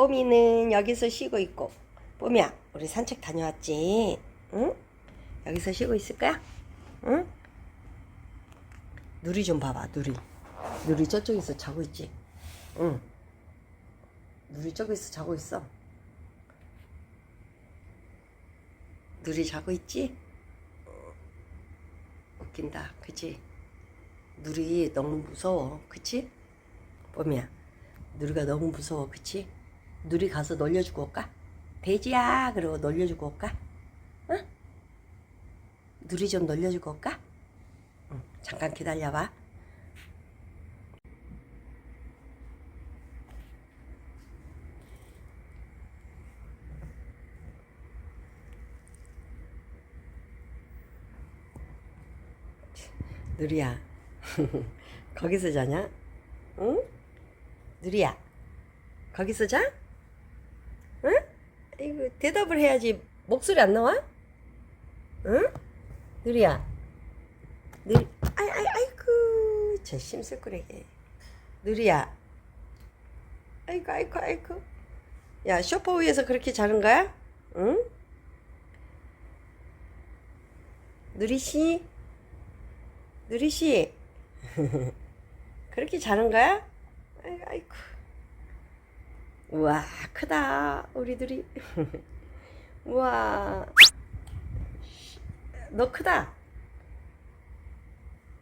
뽀미는 여기서 쉬고 있고 뽀미야 우리 산책 다녀왔지? 응? 여기서 쉬고 있을 거야? 응? 누리 좀 봐봐 누리 누리 저쪽에서 자고 있지? 응 누리 저기서 자고 있어 누리 자고 있지? 웃긴다 그치? 누리 너무 무서워 그치? 뽀미야 누리가 너무 무서워 그치? 누리 가서 놀려주고 올까? 돼지야 그러고 놀려주고 올까? 응? 누리 좀 놀려주고 올까? 응, 잠깐 기다려봐 누리야 거기서 자냐? 응? 누리야 거기서 자? 대답을 해야지 목소리 안 나와? 응? 누리야 누리 아이 아이 아이쿠 저 심술꾸레기 누리야 아이고 아이고 아이고 야 쇼파 위에서 그렇게 자는 거야? 응? 누리씨 누리씨 그렇게 자는 거야? 아이고 우와 크다 우리들이. 우와. 너 크다.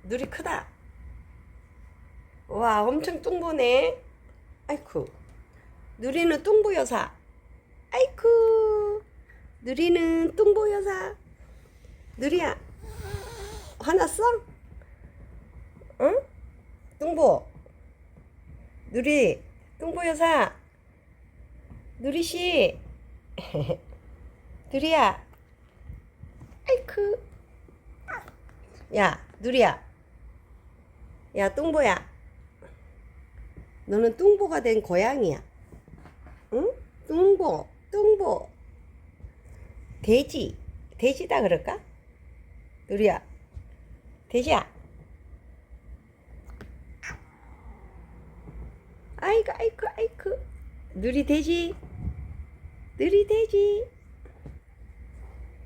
누리 크다. 와 엄청 뚱보네. 아이쿠. 누리는 뚱보 여사. 아이쿠. 누리는 뚱보 여사. 누리야 화났어? 응? 뚱보. 누리 뚱보 여사 누리씨. 누리야. 아이쿠. 야 누리야. 야 뚱보야. 너는 뚱보가 된 고양이야. 응? 뚱보 뚱보. 돼지. 돼지다 그럴까? 누리야. 돼지야. 아이고 아이고 아이고. 누리 돼지 누리 돼지.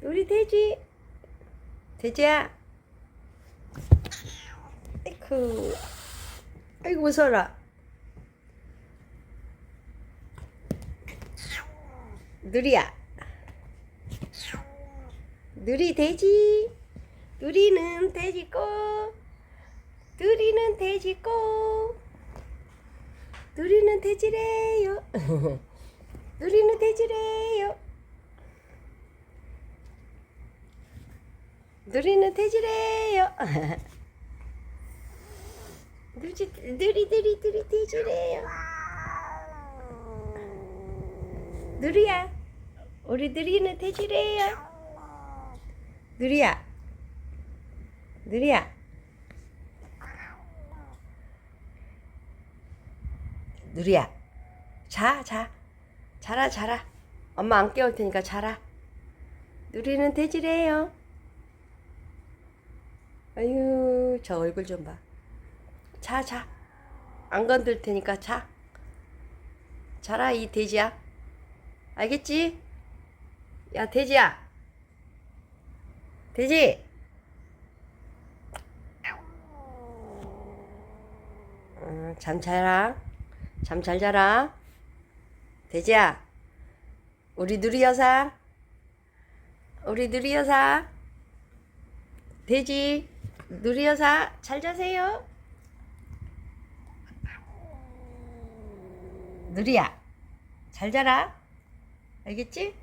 누리 돼지. 돼지야. 아이고 아이고 무서워라. 누리야. 누리 돼지. 누리는 돼지고 누리는 돼지고 누리는 돼지래요 누리는 돼지래요. 누리는 돼지래요. 누리 누리 누리 누리 돼지래요. 누리야 우리 누리는 돼지래요. 누리야 누리야. 누리야 자, 자. 자라, 자라. 엄마 안 깨울 테니까 자라. 누리는 돼지래요. 아유, 저 얼굴 좀 봐. 자, 자. 안 건들 테니까 자. 자라, 이 돼지야. 알겠지? 야, 돼지야. 돼지. 음, 잠 자라. 잠 잘 자라. 돼지야, 우리 누리 여사, 우리 누리 여사, 돼지, 누리 여사, 잘 자세요. 누리야, 잘 자라. 알겠지?